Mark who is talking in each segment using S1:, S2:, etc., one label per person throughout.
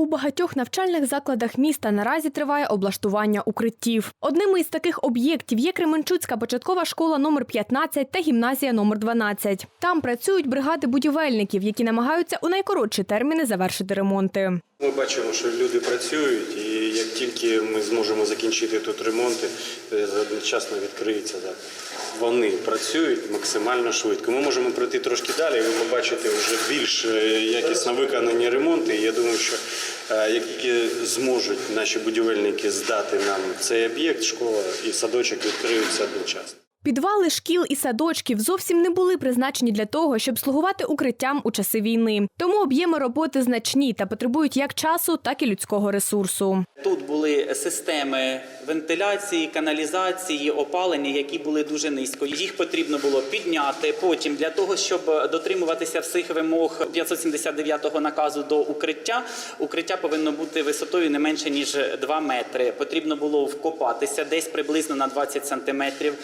S1: У багатьох навчальних закладах міста наразі триває облаштування укриттів. Одними із таких об'єктів є Кременчуцька початкова школа номер 15 та гімназія номер 12. Там працюють бригади будівельників, які намагаються у найкоротші терміни завершити ремонти.
S2: Ми бачимо, що люди працюють, і як тільки ми зможемо закінчити тут ремонти, е, одночасно відкриється заклад. Вони працюють максимально швидко. Ми можемо пройти трошки далі. і Ви побачите вже більш е, якісно виконані ремонти. Я думаю, що як тільки зможуть наші будівельники здати нам цей об'єкт, школа і садочок відкриються одночасно.
S1: Підвали шкіл і садочків зовсім не були призначені для того, щоб слугувати укриттям у часи війни. Тому об'єми роботи значні та потребують як часу, так і людського ресурсу.
S3: Тут були системи вентиляції, каналізації, опалення, які були дуже низько. Їх потрібно було підняти. Потім для того, щоб дотримуватися всіх вимог 579 наказу до укриття, укриття повинно бути висотою не менше ніж 2 метри. Потрібно було вкопатися десь приблизно на 20 сантиметрів.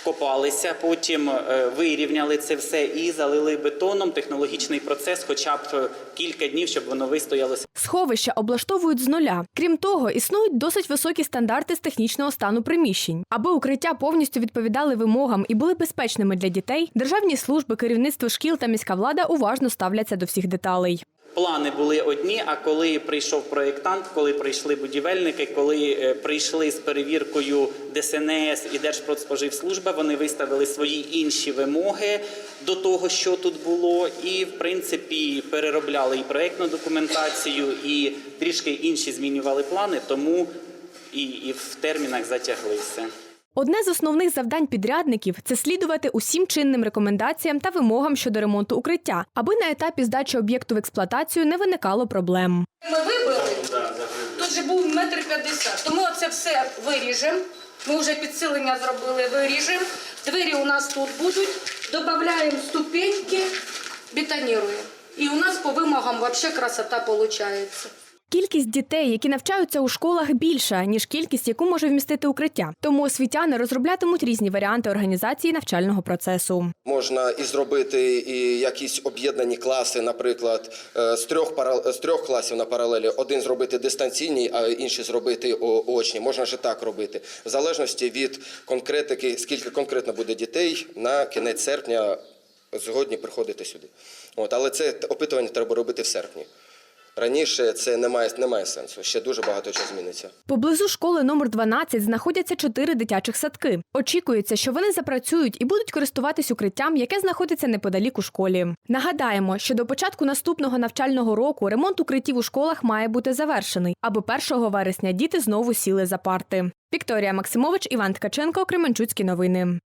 S3: Вкопалися, потім е, вирівняли це все і залили бетоном. Технологічний процес, хоча б е, кілька днів, щоб воно вистоялося.
S1: Сховища облаштовують з нуля. Крім того, існують досить високі стандарти з технічного стану приміщень. Аби укриття повністю відповідали вимогам і були безпечними для дітей, державні служби, керівництво шкіл та міська влада уважно ставляться до всіх деталей.
S3: Плани були одні. А коли прийшов проєктант, коли прийшли будівельники, коли е, прийшли з перевіркою ДСНС і Держпродспоживслужба, вони виставили свої інші вимоги до того, що тут було, і в принципі переробляли і проєктну документацію, і трішки інші змінювали плани, тому і, і в термінах затяглися.
S1: Одне з основних завдань підрядників це слідувати усім чинним рекомендаціям та вимогам щодо ремонту укриття, аби на етапі здачі об'єкту в експлуатацію не виникало проблем.
S4: Ми вибили, тут же був метр п'ятдесят. Тому це все виріжемо. Ми вже підсилення зробили, виріжемо. Двері у нас тут будуть, додаємо ступеньки, бетоніруємо. І у нас по вимогам взагалі красота виходить.
S1: Кількість дітей, які навчаються у школах, більша ніж кількість, яку може вмістити укриття. Тому освітяни розроблятимуть різні варіанти організації навчального процесу.
S5: Можна і зробити і якісь об'єднані класи, наприклад, е, з трьох з трьох класів на паралелі. Один зробити дистанційний, а інший зробити очні. Можна ж так робити, в залежності від конкретики, скільки конкретно буде дітей на кінець серпня згодні приходити сюди. От, але це опитування треба робити в серпні. Раніше це не має, не має сенсу. Ще дуже багато чого зміниться.
S1: Поблизу школи номер 12 знаходяться чотири дитячих садки. Очікується, що вони запрацюють і будуть користуватись укриттям, яке знаходиться неподалік у школі. Нагадаємо, що до початку наступного навчального року ремонт укриттів у школах має бути завершений, аби 1 вересня діти знову сіли за парти. Вікторія Максимович, Іван Ткаченко, Кременчуцькі новини.